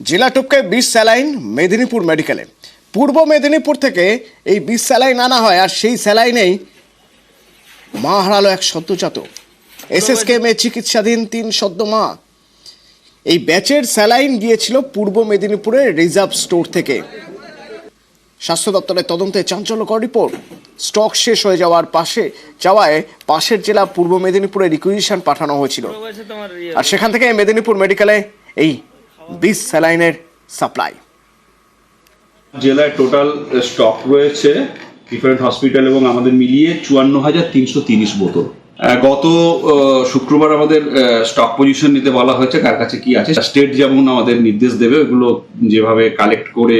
জেলা টপকে বিষ স্যালাইন মেদিনীপুর মেডিকেলে। পূর্ব মেদিনীপুর থেকে এই বিষ স্যালাইন আনা হয় আর সেই স্যালাইনেই মা হারালো এক সদ্যজাত। এসএসকেএমে চিকিৎসাধীন তিন সদ্য মা। এই ব্যাচের স্যালাইন গিয়েছিল পূর্ব মেদিনীপুরের রিজার্ভ স্টোর থেকে। স্বাস্থ্য দপ্তরের তদন্তে চাঞ্চল্যকর রিপোর্ট। স্টক শেষ হয়ে যাওয়ার পাশে যাওয়ায় পাশের জেলা পূর্ব মেদিনীপুরে রিকুইজিশন পাঠানো হয়েছিল। আর সেখান থেকে মেদিনীপুর মেডিকেলে এই বিষ স্যালাইনের সাপ্লাই। জেলায় টোটাল স্টক রয়েছে ডিফারেন্ট হসপিটাল এবং আমাদের মিলিয়ে চুয়ান্ন হাজার তিনশো তিরিশ বোতল। গত শুক্রবার আমাদের স্টক পজিশন নিতে বলা হয়েছে কার কাছে কি আছে। স্টেট যেমন আমাদের নির্দেশ দেবে, ওগুলো যেভাবে কালেক্ট করে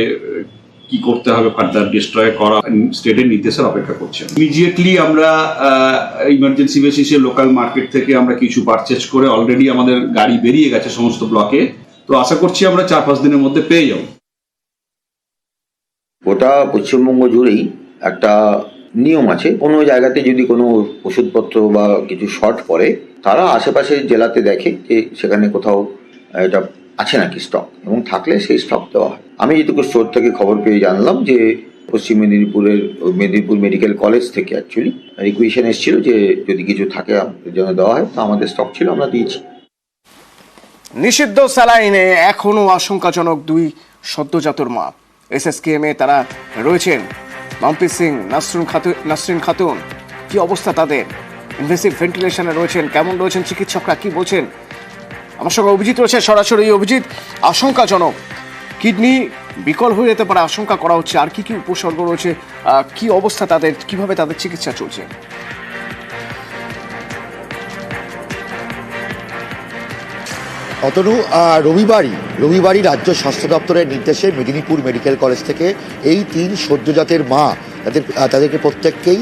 কি করতে হবে ফার্দার ডিস্ট্রয় করা স্টেটের নির্দেশের অপেক্ষা করছে। ইমিডিয়েটলি আমরা ইমার্জেন্সি বেসিসে লোকাল মার্কেট থেকে আমরা কিছু পারচেজ করে অলরেডি আমাদের গাড়ি বেরিয়ে গেছে সমস্ত ব্লকে তো আশা করছি আমরা চার পাঁচ দিনের মধ্যে পেয়ে যাব। গোটা পশ্চিমবঙ্গ জুড়েই একটা নিয়ম আছে। কোনো জায়গাতে যদি কোনো ওষুধপত্র বা কিছু শর্ট পড়ে, তারা আশেপাশের জেলাতে দেখে যে সেখানে কোথাও এটা আছে নাকি স্টক এবং থাকলে সেই স্টক দেওয়া হয়। আমি যেটুকু স্টোর থেকে খবর পেয়ে জানলাম যে পশ্চিম মেদিনীপুরের, মেদিনীপুর মেডিকেল কলেজ থেকে অ্যাকচুয়ালি রিকুয়েশন এসেছিল যে যদি কিছু থাকে জন্য দেওয়া হয়, তো আমাদের স্টক ছিল, আমরা দিয়েছি। নিষিদ্ধ স্যালাইনে এখনও আশঙ্কাজনক দুই সদ্যজাতর মা। এস এস এসএসকেএমে তারা রয়েছেন। মাম্পি সিং, নাসরিন খাতুন নাসরিন খাতুন, কি অবস্থা তাদের? ইনভেসিভ ভেন্টিলেশনে রয়েছেন, কেমন রয়েছেন চিকিৎসকরা, কি বলছেন? আমার সঙ্গে অভিজিৎ রয়েছে, সরাসরি অভিজিৎ, আশঙ্কাজনক। কিডনি বিকল হয়ে যেতে পারে, আশঙ্কা করা হচ্ছে। আর কি কি উপসর্গ রয়েছে? কি অবস্থা তাদের? কীভাবে তাদের চিকিৎসা চলছে? অতনু রবিবারই রবিবারই রাজ্য স্বাস্থ্য দপ্তরের নির্দেশে মেদিনীপুর মেডিকেল কলেজ থেকে এই তিন সদ্যজাতের মা তাদের, তাদেরকে প্রত্যেককেই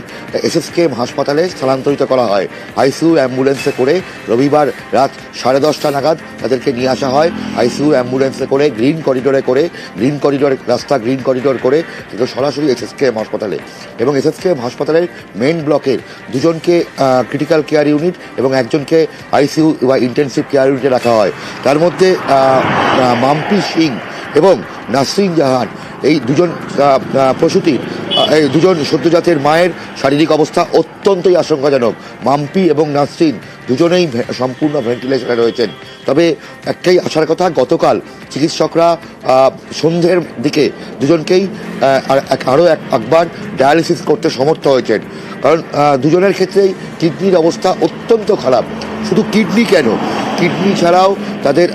এসএসকেএম হাসপাতালে স্থানান্তরিত করা হয়। আইসিইউ অ্যাম্বুলেন্সে করে রবিবার রাত সাড়ে দশটা নাগাদ তাদেরকে নিয়ে আসা হয়। আইসিইউ অ্যাম্বুলেন্সে করে গ্রিন করিডোরে করে, গ্রিন করিডোর, রাস্তা গ্রিন করিডোর করে তাদের সরাসরি এসএসকেএম হাসপাতালে এবং এসএসকেএম হাসপাতালের মেন ব্লকের দুজনকে ক্রিটিক্যাল কেয়ার ইউনিট এবং একজনকে আইসিইউ বা ইন্টেনসিভ কেয়ার ইউনিটে রাখা হয়। তার মধ্যে মাম্পি সিং এবং নাসরিন জাহান, এই দুজন প্রসূতির এই দুজন সদ্যজাতের মায়ের শারীরিক অবস্থা অত্যন্তই আশঙ্কাজনক। মাম্পি এবং নাসরিন দুজনেই সম্পূর্ণ ভেন্টিলেশনে রয়েছেন। তবে একটাই আসার কথা, গতকাল চিকিৎসকরা সন্ধ্যের দিকে দুজনকেই আরও এক, একবার ডায়ালিসিস করতে সমর্থ হয়েছেন। কারণ দুজনের ক্ষেত্রেই কিডনির অবস্থা অত্যন্ত খারাপ। শুধু কিডনি কেন? কিডনি ছাড়াও তাদের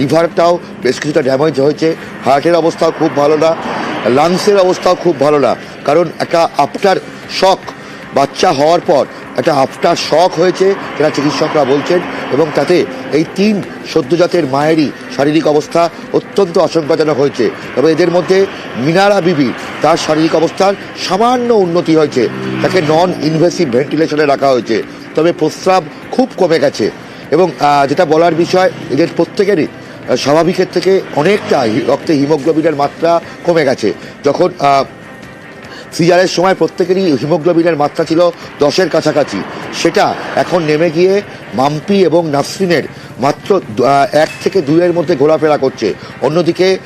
লিভারটাও বেশ কিছুটা ড্যামেজ হয়েছে। হার্টের অবস্থাও খুব ভালো না। লাংসের অবস্থাও খুব ভালো না। কারণ একটা আফটার শক বাচ্চা হওয়ার পর একটা আফটার শক হয়েছে, যেটা চিকিৎসকরা বলছেন, এবং তাতে এই তিন সদ্যজাতের মায়েরই শারীরিক অবস্থা অত্যন্ত আশঙ্কাজনক হয়েছে। তবে এদের মধ্যে মিনারা বিবি, তার শারীরিক অবস্থার সামান্য উন্নতি হয়েছে। তাকে নন ইনভেসিভ ভেন্টিলেশনে রাখা হয়েছে। তবে প্রস্রাব খুব কমে গেছে। এবং যেটা বলার বিষয়, এদের প্রত্যেকেরই স্বাভাবিকের থেকে অনেকটা রক্তে হিমোগ্লোবিনের মাত্রা কমে গেছে। যখন সিজারের সময় প্রত্যেকেরই হিমোগ্লোবিনের মাত্রা ছিল দশের কাছাকাছি। সেটা এখন নেমে গিয়ে মাম্পি এবং নাসরিনের মাত্র এক থেকে দুইয়ের মধ্যে ঘোরাফেরা করছে। অন্যদিকে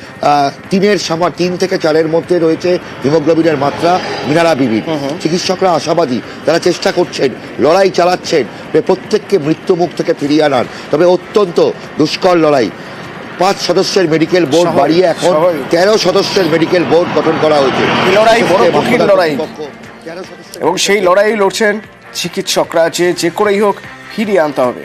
তিনের সামা তিন থেকে চারের মধ্যে রয়েছে হিমোগ্লোবিনের মাত্রা মিনারা বিবির চিকিৎসকরা আশাবাদী তারা চেষ্টা করছেন লড়াই চালাচ্ছেন প্রত্যেককে মৃত্যুমুখ থেকে ফিরিয়ে আনার। তবে অত্যন্ত দুষ্কর লড়াই। পাঁচ সদস্যের মেডিকেল বোর্ড বাড়িয়ে এখন তেরো সদস্যের মেডিকেল বোর্ড গঠন করা হয়েছে। লড়াই বড় কঠিন লড়াই। এবং সেই লড়াই লড়ছেন চিকিৎসকরা যে যে করেই হোক ফিরিয়ে আনতে হবে।